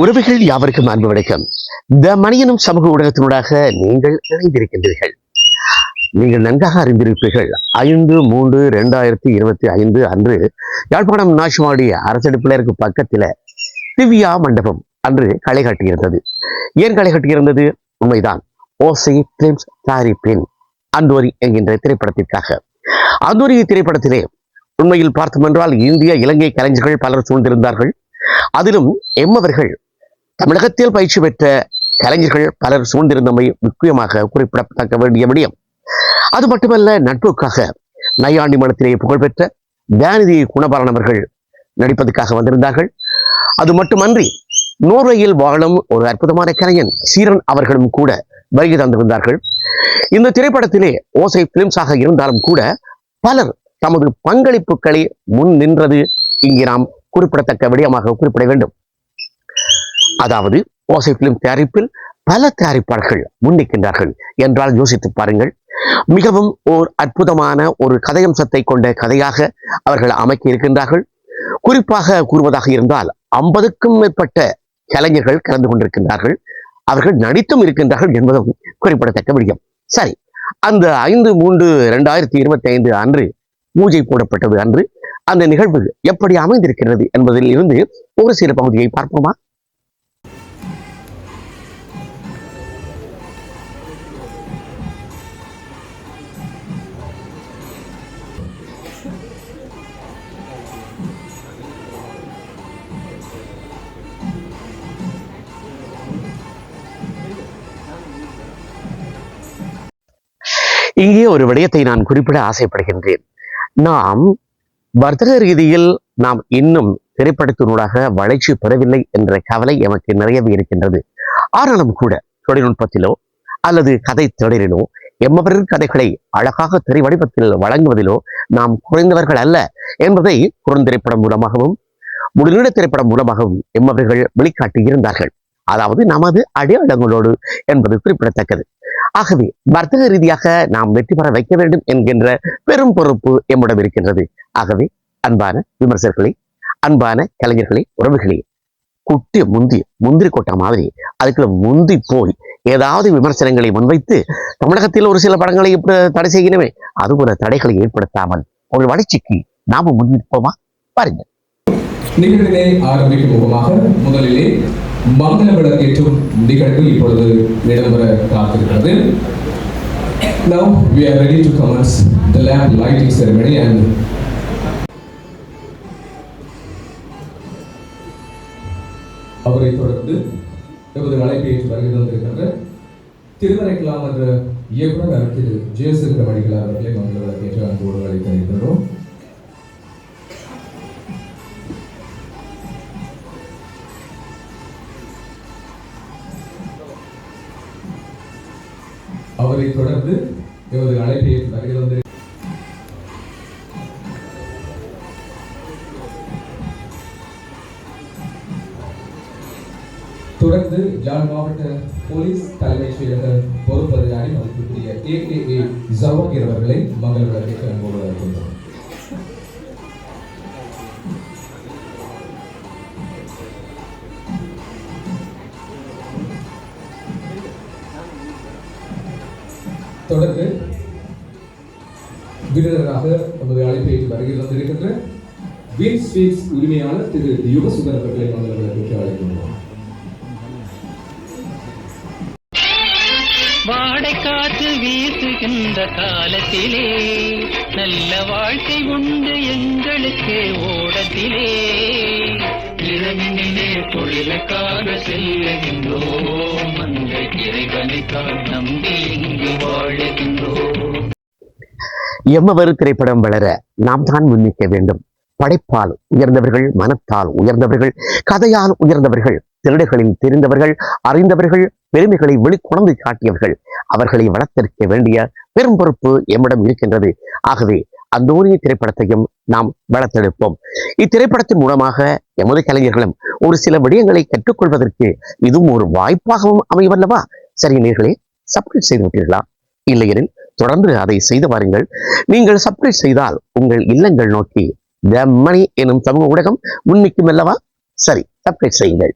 உறவுகள் யாவருக்கும் அன்பு வணக்கம். த மணியனும் சமூக ஊடகத்தினூடாக நீங்கள் இணைந்திருக்கின்றீர்கள். நீங்கள் நன்றாக அறிந்திருப்பீர்கள். ஐந்து மூன்று ரெண்டாயிரத்தி இருபத்தி ஐந்து அன்று யாழ்ப்பாணம் நாஷ்மாடி அரசடி பிள்ளையருக்கு பக்கத்தில் திவ்யா மண்டபம் அன்று களை கட்டியிருந்தது. ஏன் களை கட்டியிருந்தது? உண்மைதான். ஓசை பிலிம்ஸ் தயாரிப்பின் அந்தோரி என்கின்ற திரைப்படத்திற்காக. அந்தோரி திரைப்படத்திலே உண்மையில் பார்த்தோம் என்றால் இந்திய இலங்கை கலைஞர்கள் பலர் சூழ்ந்திருந்தார்கள். அதிலும் எம்மவர்கள் தமிழகத்தில் பயிற்சி பெற்ற கலைஞர்கள் பலர் சூழ்ந்திருந்தமை முக்கியமாக குறிப்பிடத்தக்க வேண்டிய விடயம். அது மட்டுமல்ல நட்புக்காக நையாண்டி மனத்திலேயே புகழ்பெற்ற தயாநிதி குணபாலன் அவர்கள் நடிப்பதற்காக வந்திருந்தார்கள். அது மட்டுமன்றி நோர்வையில் வாழும் ஒரு அற்புதமான கலைஞன் சீரன் அவர்களும் கூட வருகை தந்திருந்தார்கள். இந்த திரைப்படத்திலே ஓசை பிலிம்ஸாக இருந்தாலும் கூட பலர் தமது பங்களிப்புகளை முன் நின்றது இங்கே நாம் குறிப்பிடத்தக்க விடயமாக குறிப்பிட வேண்டும். அதாவது ஓசை பிலிம் தயாரிப்பில் பல தயாரிப்பாளர்கள் முன்னிக்கின்றார்கள் என்றால் யோசித்து பாருங்கள். மிகவும் ஓர் அற்புதமான ஒரு கதையம்சத்தை கொண்ட கதையாக அவர்கள் அமைக்க இருக்கின்றார்கள். குறிப்பாக கூறுவதாக இருந்தால் ஐம்பதுக்கும் மேற்பட்ட கலைஞர்கள் கலந்து கொண்டிருக்கின்றார்கள். அவர்கள் நடித்தும் இருக்கின்றார்கள் என்பதும் குறிப்பிடத்தக்க விடயம். சரி அந்த ஐந்து மூன்று இரண்டாயிரத்தி இருபத்தி ஐந்து அன்று பூஜை போடப்பட்டது அன்று. அந்த நிகழ்வு எப்படி அமைந்திருக்கிறது என்பதில் இருந்து ஒரு சில பகுதியை பார்ப்போமா? இங்கே ஒரு விடயத்தை நான் குறிப்பிட ஆசைப்படுகின்றேன். நாம் வர்த்தக ரீதியில் நாம் இன்னும் திரைப்படத்தினூடாக வளர்ச்சி பெறவில்லை என்ற கவலை எமக்கு நிறையவே இருக்கின்றது. ஆனாலும் கூட தொழில்நுட்பத்திலோ அல்லது கதை தொடரிலோ எம்மவரின் கதைகளை அழகாக திரை வடிவத்தில் வழங்குவதிலோ நாம் குறைந்தவர்கள் அல்ல என்பதை குறுந்திரைப்படம் மூலமாகவும் முழுநீள திரைப்படம் மூலமாகவும் எம்மவர்கள் வெளிக்காட்டி இருந்தார்கள் அதாவது நமது அடையாளங்களோடு என்பது குறிப்பிடத்தக்கது. ஆகவே வர்த்தக ரீதியாக நாம் வெற்றி பெற வைக்க வேண்டும் என்கின்ற பெரும் பொறுப்பு எம்மிடம் இருக்கின்றது. ஆகவே அன்பான விமர்சகர்களே அன்பான கலைஞர்களே உறவுகளே குட்டி முந்தி முந்திரி கொட்டா மாதிரி அதுக்குள்ள முந்தி போய் ஏதாவது விமர்சனங்களை முன்வைத்து தமிழகத்தில் ஒரு சில படங்களை தடை செய்கிறவே அதுபோல தடைகளை ஏற்படுத்தாமல் ஒரு வளர்ச்சிக்கு நாம முன்னிற்போமா? பாருங்க நிகழ்வினை ஆரம்பிக்கும் முகமாக முதலிலே மங்கள விளக்கேற்றும் நிகழ்வு இப்பொழுது இடம்பெற காத்திருக்கிறது. Now we are ready to commence the lamp lighting ceremony and அவரை தொடர்ந்து எமது அழைப்பை ஏற்று வருகை தந்திருக்கின்ற திருவரைக்கலாம் என்ற இயக்குனர் திரு ஜெயசங்கர வடிகளார் அவர்களை மங்கள விளக்கேற்று அன்போடு அழைத்திருக்கின்றோம் அவரை தொடர்ந்து எமது அழைப்பை ஏற்று வருகை தந்திருக்கின்ற தொடர்ந்து யாழ் மாவட்ட போலீஸ் தலைமை செயலக பொறுப்பதிகாரி மதிப்புக்குரிய ஏ கே ஏ ஜவாகிர் அவர்களை மங்கள விளக்கேற்று அன்போடு அழைக்கின்றோம் தொடர்ந்து விருதராக நமது அழைப்பை வருகை தந்திருக்கின்ற வின் ஸ்வீட்ஸ் உரிமையாளர் திரு யுகசுந்தர் அவர்களை மங்கள விளக்கேற்று அழைக்கின்றோம். வாடை காற்று வீசுகின்ற காலத்திலே நல்ல வாழ்க்கை உண்டு எங்களுக்கு ஓடத்திலே. இரவினிலே தொழிலுக்காக செல்லுகின்றோம் அந்த இறைவனை காண எம்மவர் திரைப்படம் வளர நாம் தான் முன்னிக்க வேண்டும்? படைப்பால் உயர்ந்தவர்கள் மனத்தால் உயர்ந்தவர்கள் கதையால் உயர்ந்தவர்கள் திருடுகளில் தெரிந்தவர்கள் அறிந்தவர்கள் பெருமைகளை வெளிக்கொணர்ந்து காட்டியவர்கள் அவர்களை வளர்த்தெடுக்க வேண்டிய பெரும் பொறுப்பு எம்மிடம் இருக்கின்றது. ஆகவே அந்தோனிய திரைப்படத்தையும் நாம் வளர்த்தெடுப்போம். இத்திரைப்படத்தின் மூலமாக எமது கலைஞர்களும் ஒரு சில விடயங்களை கற்றுக்கொள்வதற்கு இதுவும் ஒரு வாய்ப்பாகவும் அமைவல்லவா? சரி நேர்களே சப்ஸ்கிரைப் செய்து விட்டீர்களா? இல்லையெனில் தொடர்ந்து அதை செய்து வாருங்கள் நீங்கள் சப்ஸ்கிரைப் செய்தால் உங்கள் இல்லங்கள் நோக்கி த மணி எனும் சமூக ஊடகம் முன்னிக்கும் அல்லவா? சரி சப்ஸ்கிரைப் செய்யுங்கள்.